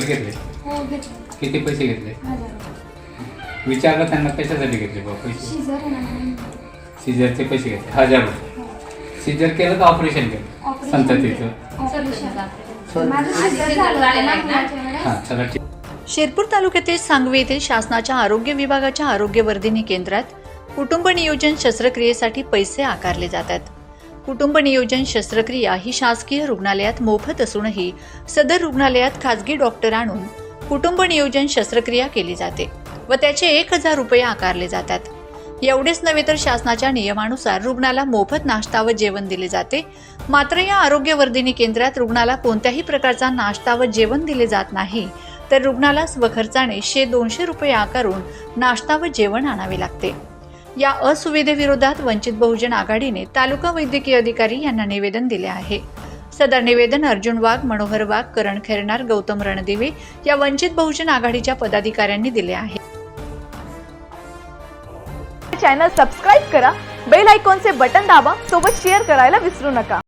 घेतले? हो घेतलं. किती पैसे घेतले? हजार रुपये विचारलं त्यांना कशासाठी घेतले बा पैसे? शिजर आहे ना म्हणून सिजरचे पैसे घेतले. हजार रुपये. हो. सिजर केलं का ऑपरेशन केलं? ऑपरेशन संततीचं? केलं. ऑपरेशन. माझं शिजर झालं होतं. ना? मुलाच्या वेळेस. हां चला ठीक. शिरपूर तालुक्यातील सांगवी येथील शासनाच्या आरोग्य विभागाच्या आरोग्यवर्धिनी केंद्रात कुटुंब नियोजन शस्त्रक्रियेसाठी पैसे आकारले जातात. कुटुंब नियोजन शस्त्रक्रिया ही शासकीय रुग्णालयात मोफत असूनही सदर रुग्णालयात खाजगी डॉक्टर आणून कुटुंब नियोजन शस्त्रक्रिया केली जाते व त्याचे एक हजार रुपये आकारले जातात. एवढेच नव्हे तर शासनाच्या नियमानुसार रुग्णाला मोफत नाश्ता व जेवण दिले जाते. मात्र या आरोग्यवर्धिनी केंद्रात रुग्णाला कोणत्याही प्रकारचा नाश्ता व जेवण दिले जात नाही तर रुग्णाला स्वखर्चाने शे दोनशे रुपये आकारून नाश्ता व जेवण आणावे लागते. या असुविधेविरोधात वंचित बहुजन आघाडीने तालुका वैद्यकीय अधिकारी यांना निवेदन दिले आहे. सदर निवेदन अर्जुन वाघ मनोहर वाघ करण खेरणार गौतम रणदिवे या वंचित बहुजन आघाडीच्या पदाधिकाऱ्यांनी दिले आहे. चॅनल सबस्क्राईब करा बेल आयकॉनचे बटन दाबा सोबत शेअर करायला विसरू नका.